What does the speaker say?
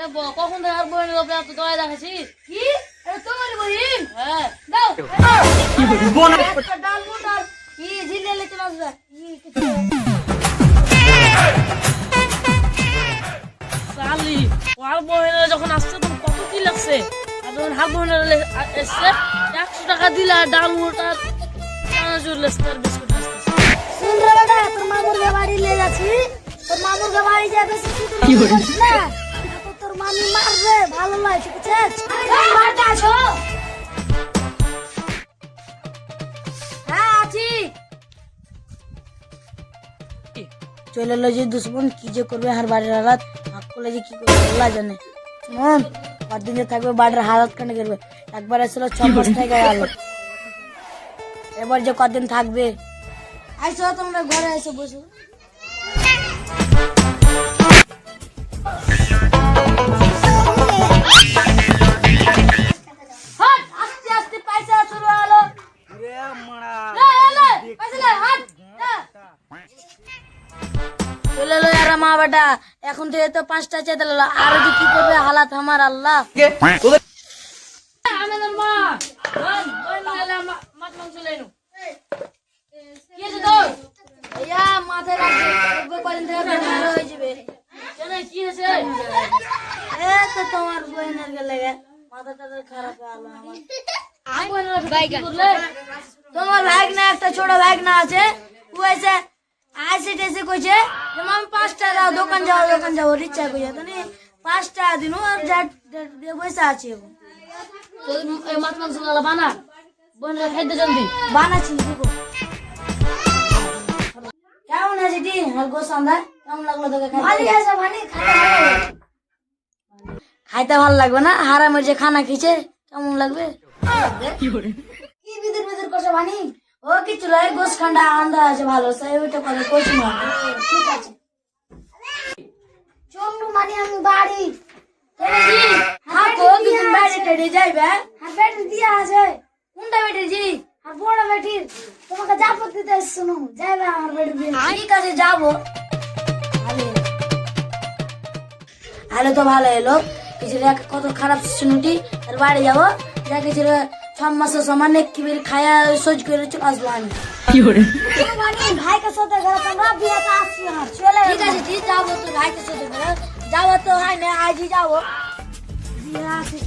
এ ব- কখন এত দয়া দেখাছিস কি? এটা তোমার বহিন হ্যাঁ। দাও। একটা ডাল মুট ই ঝিলে চলে আসবে? ই সালি ওর বহিনের যখন আসছে তখন কত কি লাগছে? আর যখন হাফ বহিনের এসছে একশো টাকা দিলে আর ডাল মুটা চানাচুর বিস্কুট তোর মামুর বাড়ি নিয়ে যাচ্ছি? তোর মামুর বাড়ি যাবে কি না? মামি মারবে ভালো ঠিক আছে হ্যাঁ আছি। চলে এলো যে দুশ্মন কি যে করবে আর বাড়ির হালাত ভাগ করলে যে কি করবে আল্লাহ জানে। মন কদিন যে থাকবে বাড়ির হালাত কেন করবে একবার এসেছিল ছ মাস থেকে গেল। এবার যে কদিন থাকবে? আইসো তোমরা ঘরে এসে বসো। চলে এলো এরা মা বেটা এখন থেকে তো পাঁচটা চেতে এলো আর যে কি করবে হালাত আমার আল্লাহ। মাথায় লাগবে। কদিন থেকে হয়ে যাবে। কেন কি হয়েছে? এ তো তোমার বইনের গেলে মাথা টাথা খারাপ হয়ে আমার। তোমার ভাগ না একটা ছোট ভাগ না আছে। ও এসে আইসে টেসে কইছে যে আমি পাঁচটা দাও দোকান যাও দোকান যাও কইছে তো নি পাঁচটা দিন দিয়ে আছে এখন। তো এই মাছ মাংস বানা। বোনের খাইতে জলদি বানাচ্ছি দেখো কেমন আছে আর গোসান্দা কেমন লাগল তোকে ভালো আছে মানে খাইতে ভালো লাগবে না? হারামের যে খানা খেয়েছে কেমন লাগবে? কি বিদির বিদির করছে বানি ও গোস খান্ডা আছে ভালো। সেই ওইটা কথা কইছি না ঠিক আছে। চন্ডু মানে আমি বাড়ি। দুদিন বাইরে যাইবে। আর ব্যাটারি দিয়া আছে। কোনটা জি? আর বড় তোমাকে যাব দিতে শুনো যাইবে আমার ঠিক আছে যাব। আলো তো ভালো এলো। কিছু কত খারাপ শুনুটি আর বাড়ি যাব। যা কিছু ছ মাসের সমান কি বেরি খায়া সহ্য করে চলে আসব আমি। ভাইকে সাথে ঘরে তোমরা বিয়েতে আসছি আর চলে ঠিক আছে ঠিক যাব তো ভাইকে সাথে ঘরে যাব তো হয় না আজই যাব। বিয়ে আসি